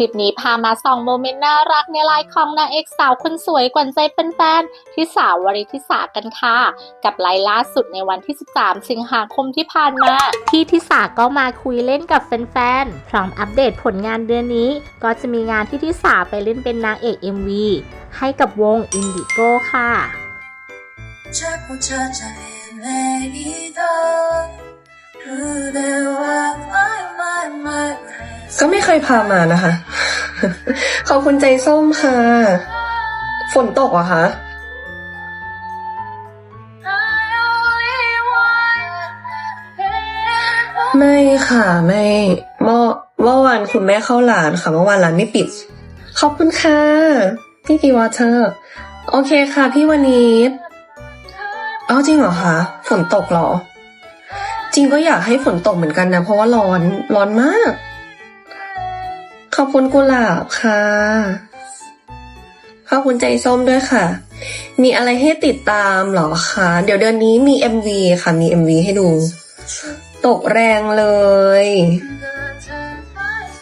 คลิปนี้พามาส่องโมเมนต์น่ารักในไลฟ์ของนางเอกสาวคนสวยกวนใจเป็นแฟนๆที่สาววริธิสากันค่ะ กับไลฟ์ล่าสุดในวันที่ 13 สิงหาคมที่ผ่านมา ที่ทิสาก็มาคุยเล่นกับแฟนๆ พร้อมอัปเดตผลงานเดือนนี้ ก็จะมีงานที่ทิสาไปเล่นเป็นนางเอก MV ให้กับวงอินดิโก้ค่ะ 자꾸 찾아 헤매이던 그대와 my my my ก็ไม่เคยพามานะคะ ขอบคุณใจส้มค่ะ ฝนตกอะคะไม่ค่ะ ไม่เมื่อเมื่อวานคุณแม่เข้าร้านค่ะเมื่อวานร้านไม่ปิด ขอบคุณค่ะ พี่กีวอเตอร์ โอเคค่ะ พี่วันนี้อ้าวจริงเหรอคะฝนตกเหรอ จริงก็อยากให้ฝนตกเหมือนกันนะ เพราะว่าร้อนร้อนมาก อบคุณกุหลาบค่ะ ขอบคุณใจส้มด้วยค่ะ มีอะไรให้ติดตามเหรอคะ เดี๋ยวเดือนนี้มี MV ค่ะ มี MV ให้ดู ตกแรงเลย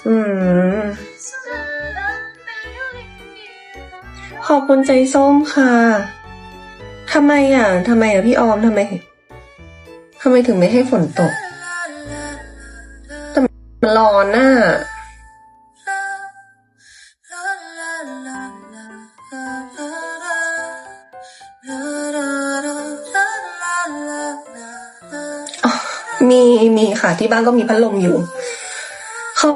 อืม ขอบคุณใจส้มค่ะทำไมอะทำไมอะพี่ออมทำไมทำไมถึงไม่ให้ฝนตก แต่มันร้อนน่ะ มีมีค่ะที่บ้านก็มีพัดลมอยู่เขา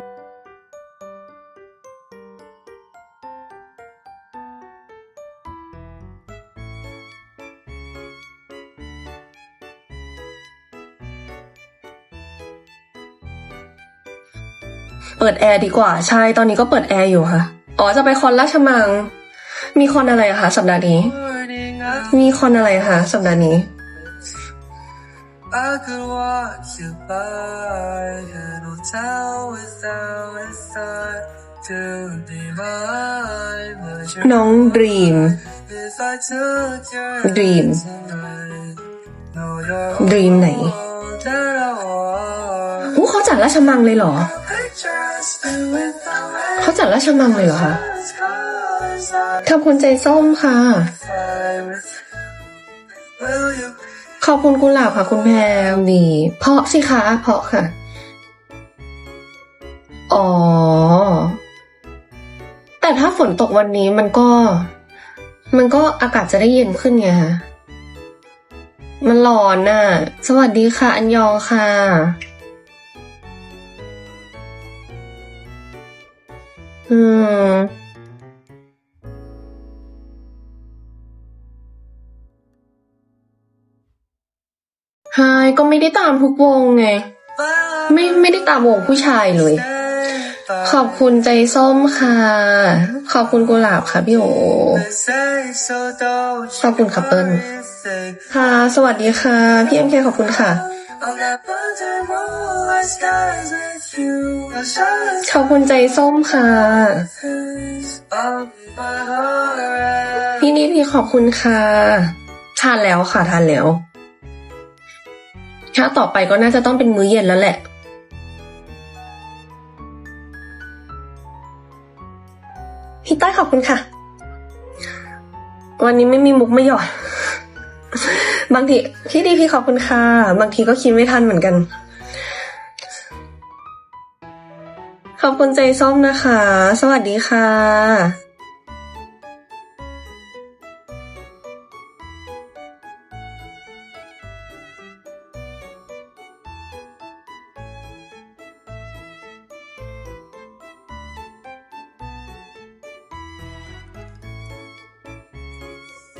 เปิดแอร์ดีกว่า ใช่ ตอนนี้ก็เปิดแอร์อยู่ค่ะ อ๋อ จะไปคอนราชมัง มีคอนอะไรอะคะสัปดาห์นี้ Morning up มีคอนอะไรคะสัปดาห์นี้ I could walk you by an old town without a thought to divide but you're น้องดรีม If I took your Dream. hand tonight, know you're Dream ไหน all that I want. อู้เขาจัดราชมังเลยเหรอ Pictures filled with the เขาจัดราชมังเลยเหรอคะ colors I ขอบคุณใจส้มค่ะ fly with. Will you ขอบคุณกุหลาบค่ะ คุณแพรวีเพาะสิคะเพาะค่ะ อ๋อ แต่ถ้าฝนตกวันนี้มันก็ มันก็อากาศจะได้เย็นขึ้นไงคะมันร้อนน่ะ สวัสดีค่ะ อันยองค่ะ อืม ใช่ก็ไม่ได้ตามทุกวงไง ไม่ไม่ได้ตามวงผู้ชายเลย ขอบคุณใจส้มค่ะ ขอบคุณกุหลาบค่ะพี่โอขอบคุณค่ะเปิ้ลค่ะ สวัสดีค่ะ พี่เอ็มเคขอบคุณค่ะ ขอบคุณใจส้มค่ะ พี่นิพี่ขอบคุณค่ะ ทานแล้วค่ะ ทานแล้ว ถ้าต่อไปก็น่าจะต้องเป็นมื้อเย็นแล้วแหละพี่ต้อยขอบคุณค่ะ วันนี้ไม่มีมุกไม่หยอด บางทีพี่ดีพี่ขอบคุณค่ะ บางทีก็คิดไม่ทันเหมือนกัน ขอบคุณใจส้มนะคะ สวัสดีค่ะ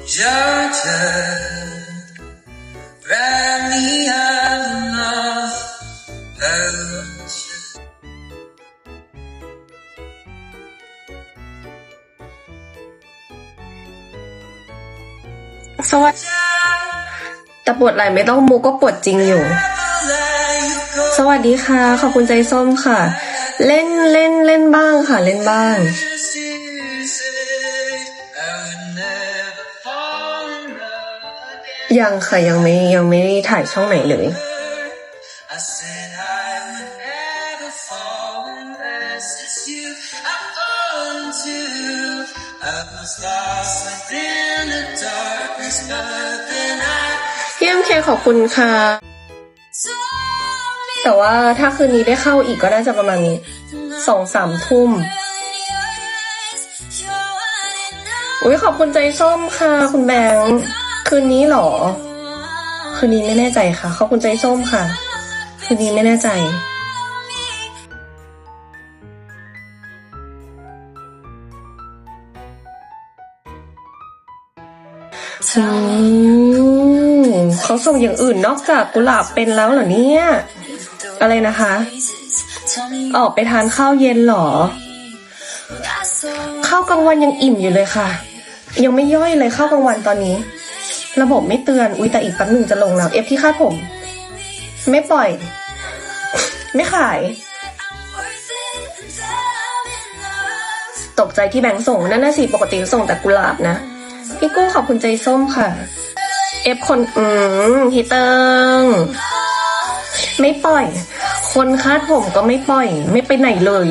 Georgia, wrap me up enough. Love. สวัสดีแต่ปวดไหล่ไม่ต้องมุกก็ปวดจริงอยู่ สวัสดีค่ะ ขอบคุณใจส้มค่ะ เล่นเล่นเล่นบ้างค่ะ เล่นบ้าง ยังค่ะ ยังไม่ยังไม่ได้ถ่ายช่องไหนเลย I said I would never fall unless it's you. I fall into. I was lost within the darkness, but then I พี่เอ็มเคขอบคุณค่ะ แต่ว่าถ้าคืนนี้ได้เข้าอีกก็น่าจะประมาณสองสามทุ่มอุ้ยขอบคุณใจส้มค่ะ คุณแบงค์ คืนนี้เหรอ คืนนี้ไม่แน่ใจค่ะ ขอบคุณใจส้มค่ะ คืนนี้ไม่แน่ใจอืมเขาส่งอย่างอื่นนอกจากกุหลาบเป็นแล้วเหรอเนี่ย อะไรนะคะ ออกไปทานข้าวเย็นเหรอ ข้าวกลางวันยังอิ่มอยู่เลยค่ะ ยังไม่ย่อยเลยข้าวกลางวันตอนนี้ ระบบไม่เตือน อุ้ยแต่อีกแป๊บหนึ่งจะลงแล้ว เอฟที่คาดผม ไม่ปล่อย ไม่ขาย ตกใจที่แบงค์ส่ง นั่นน่ะสิปกติส่งแต่กุหลาบนะ พี่กู้ขอบคุณใจส้มค่ะ เอฟคน อืมพี่เติงไม่ปล่อย คนคาดผมก็ไม่ปล่อย ไม่ไปไหนเลย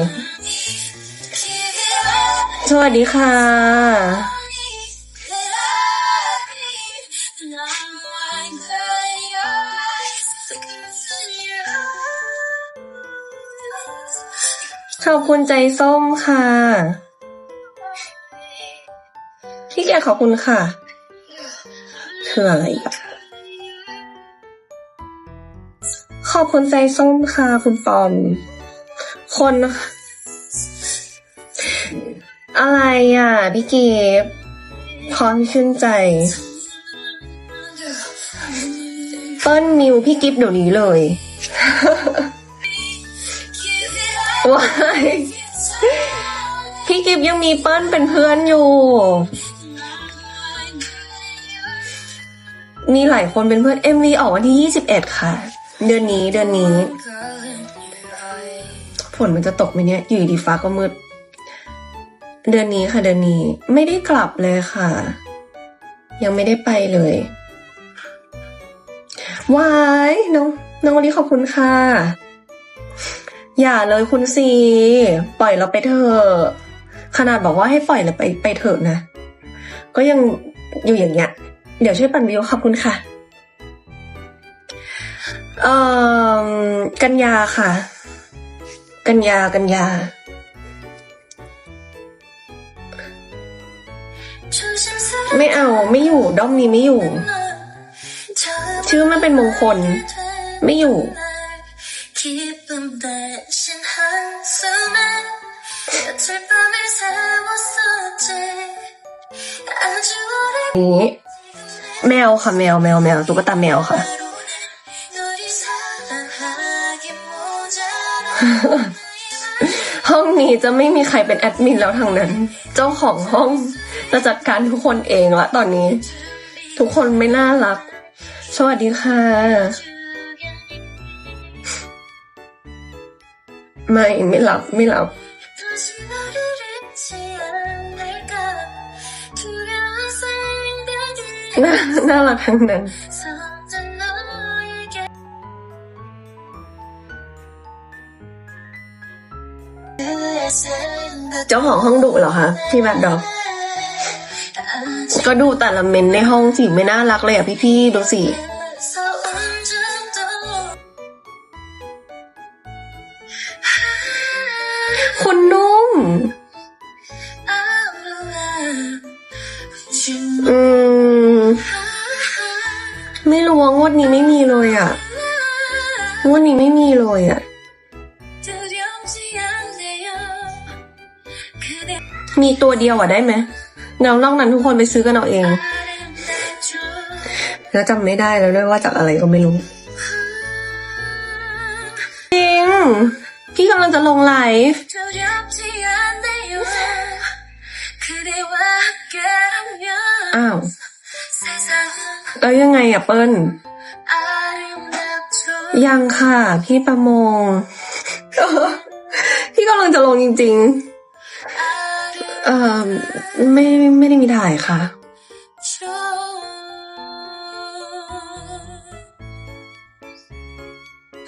สวัสดีค่ะ ขอบคุณใจส้มค่ะพี่แกขอบคุณค่ะคืออะไรอีกอะขอบคุณใจส้มค่ะคุณปอม คน อะไรอะพี่เก็บพร้อมชื่นใจ เปิ้ลมิวพี่กิฟเดี๋ยวนี้เลย ว้ายพี่กิฟต์ยังมีเปิ้ลเป็นเพื่อนอยู่ มีหลายคนเป็นเพื่อนเอ็มวีออกวันที่ยี่สิบเอ็ดค่ะ เดือนนี้เดือนนี้ ฝนมันจะตกไหมเนี่ย อยู่ดีฟ้าก็มืด เดือนนี้ค่ะ เดือนนี้ ไม่ได้กลับเลยค่ะ ยังไม่ได้ไปเลยวายน้องน้องวันนี้ขอบคุณค่ะ อย่าเลยคุณซี ปล่อยเราไปเถอะขนาดบอกว่าให้ปล่อยเราไปไปเถอะนะ ก็ยังอยู่อย่างเงี้ย เดี๋ยวช่วยปั่นวิวขอบคุณค่ะเอ่อกันยาค่ะ กันยากันยาไม่เอาไม่อยู่ ด้อมนี้ไม่อยู่ ชื่อมันเป็นมงคล ไม่อยู่ 기쁨 대신 한숨에 며칠 밤을 새웠었지 아주 오래 นี้ แมวค่ะแมวแมวแมวตุ๊กตาแมวค่ะ 우리 사랑하기 모자라 ห้องนี้จะไม่มีใครเป็นแอดมินแล้วทางนั้น เจ้าของห้องจะจัดการทุกคนเองละตอนนี้ ทุกคนไม่น่ารัก สวัสดีค่ะ ไม่ไม่หลับไม่หลับ น่าน่ารักทั้งนั้นเจ้าของห้องดุเหรอคะพี่แบดดอกก็ดูแต่ละเมนในห้องสิไม่น่ารักเลยอะพี่ๆดูสิ คนนุ่ม อืม ไม่รู้ว่างวดนี้ไม่มีเลยอะ งวดนี้ไม่มีเลยอะ มีตัวเดียวอะได้ไหมแนวนอกนั้นทุกคนไปซื้อกันเอาเอง แล้วจำไม่ได้แล้วด้วยว่าจากอะไรก็ไม่รู้ พี่กำลังจะลงไลฟ์อ้าว แล้วยังไงอะเปิ้ลยังค่ะ พี่ประมง พี่กำลังจะลงจริง ๆ เอ่อไม่ไม่ได้มีถ่ายค่ะ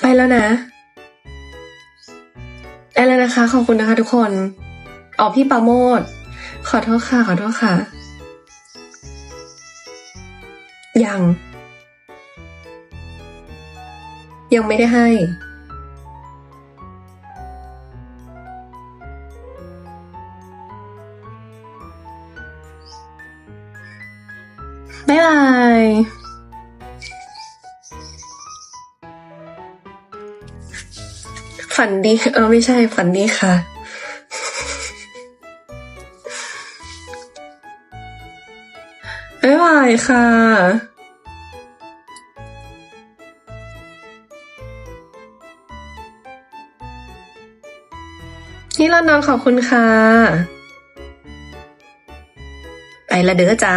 ไปแล้วนะ ไปแล้วนะคะ ขอบคุณนะคะทุกคนอ๋อพี่ปาโมดขอโทษค่ะ ขอโทษค่ะ ยัง ยังไม่ได้ให้ บ๊ายบาย ฝันดีเออไม่ใช่ฝันดีค่ะ บ๊ายบายค่ะนี่ลอนดอนขอบคุณค่ะ ไปละเด้อจ้า